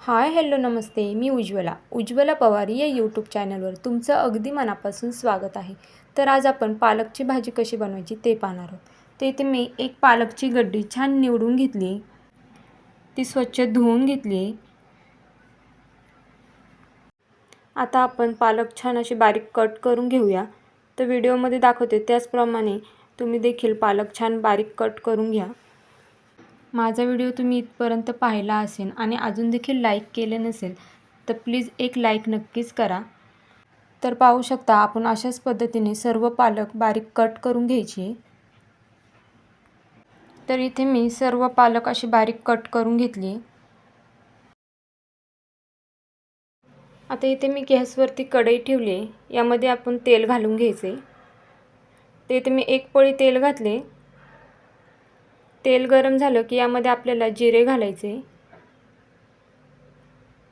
हाय hello नमस्ते. मी उज्ज्वला. उज्ज्वला पवार या यूट्यूब चॅनलवर तुमचं अगदी मनापासून स्वागत आहे. तर आज आपण पालकची भाजी कशी बनवायची ते पाहणार आहोत. तर इथे मी एक पालकची गड्डी छान निवडून घेतली. ती स्वच्छ धुवून घेतली. आता आपण पालक छान अशी बारीक कट करून घेऊया. तर व्हिडिओमध्ये दाखवते त्याचप्रमाणे तुम्ही देखील पालक छान बारीक कट करून घ्या. माझा व्हिडिओ तुम्ही इथपर्यंत पाहिला असेल आणि अजून देखील लाईक केले नसेल तर प्लीज एक लाईक नक्कीच करा. तर पाहू शकता आपण अशाच पद्धतीने सर्व पालक बारीक कट करून घ्यायची. तर इथे मी सर्व पालक अशी बारीक कट करून घेतली. आता इथे मी गॅसवरती कढई ठेवली यामध्ये आपण तेल घालून घ्यायचे. ते इथे मी एक पळी तेल घातले. तेल गरम झालं की यामध्ये आपल्याला जिरे घालायचे.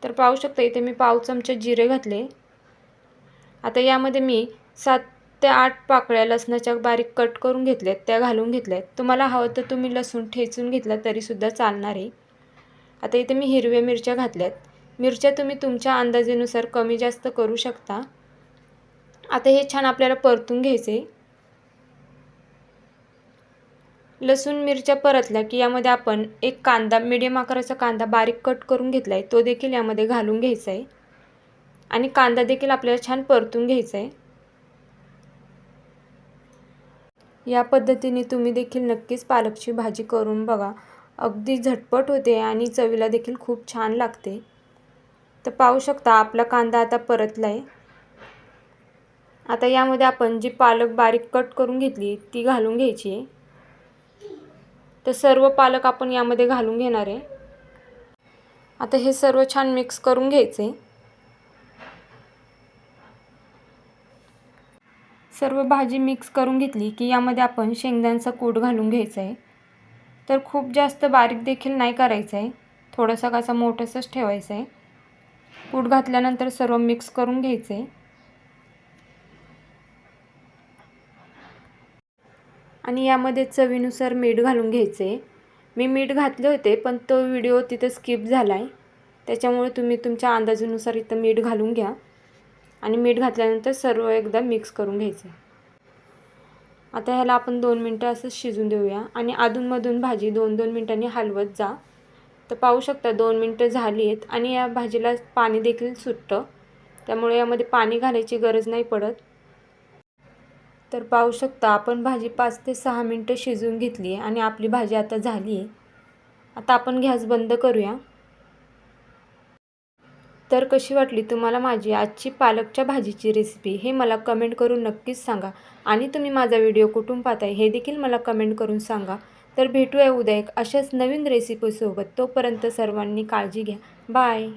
तर पाहू शकता इथे मी पाव चमचे जिरे घातले. आता यामध्ये मी सात ते आठ पाकळ्या लसणाच्या बारीक कट करून घेतल्यात त्या घालून घेतल्यात. तुम्हाला हवं तर तुम्ही लसूण ठेचून घेतला तरीसुद्धा चालणार आहे. आता इथे मी हिरव्या मिरच्या घातल्यात. मिरच्या तुम्ही तुमच्या अंदाजेनुसार कमी जास्त करू शकता. आता हे छान आपल्याला परतून घ्यायचे. लसूण मिरच्या परतल्या की यामध्ये आपण एक कांदा मिडियम आकाराचा कांदा बारीक कट करून घेतला आहे तो देखील यामध्ये घालून घ्यायचा आहे आणि कांदा देखील आपल्याला छान परतून घ्यायचा आहे या पद्धतीने तुम्ही देखील नक्कीच पालकची भाजी करून बघा. अगदी झटपट होते आणि चवीला देखील खूप छान लागते. तर पाहू शकता आपला कांदा आता परतला आहे आता यामध्ये आपण जी पालक बारीक कट करून घेतली ती घालून घ्यायची आहे. तर सर्व पालक आपण यामध्ये घालून घेणार आहे. आता हे सर्व छान मिक्स करून घ्यायचे. सर्व भाजी मिक्स करून घेतली की यामध्ये आपण शेंगदाण्याचा कूट घालून घ्यायचा आहे. तर खूप जास्त बारीक देखील नाही करायचं आहे. थोडासा कसा मोठासाच ठेवायचा आहे. कूट घातल्यानंतर सर्व मिक्स करून घ्यायचं. आणि यामध्ये चवीनुसार मीठ घालून घ्यायचे. मी मीठ घातले होते पण तो व्हिडिओ तिथं स्किप झाला आहे त्याच्यामुळे तुम्ही तुमच्या अंदाजानुसार इथं मीठ घालून घ्या. आणि मीठ घातल्यानंतर सर्व एकदा मिक्स करून घ्यायचं. आता ह्याला आपण दोन मिनटं असं शिजून देऊया. आणि अधूनमधून भाजी दोन दोन मिनटांनी हलवत जा. तर पाहू शकता दोन मिनटं झाली आहेत आणि या भाजीला पाणी देखील सुटतं. त्यामुळे यामध्ये पाणी घालायची गरज नाही पडत. तर पाहू शकता आपण भाजी पाच ते सहा मिनटं शिजवून घेतली आहे आणि आपली भाजी आता झाली आहे. आता आपण गॅस बंद करूया. तर कशी वाटली तुम्हाला माझी आजची पालकच्या भाजीची रेसिपी हे मला कमेंट करून नक्कीच सांगा. आणि तुम्ही माझा व्हिडिओ कुठून पाहताय हे देखील मला कमेंट करून सांगा. तर भेटूया उद्या एक अशाच नवीन रेसिपीसोबत तोपर्यंत सर्वांनी काळजी घ्या. बाय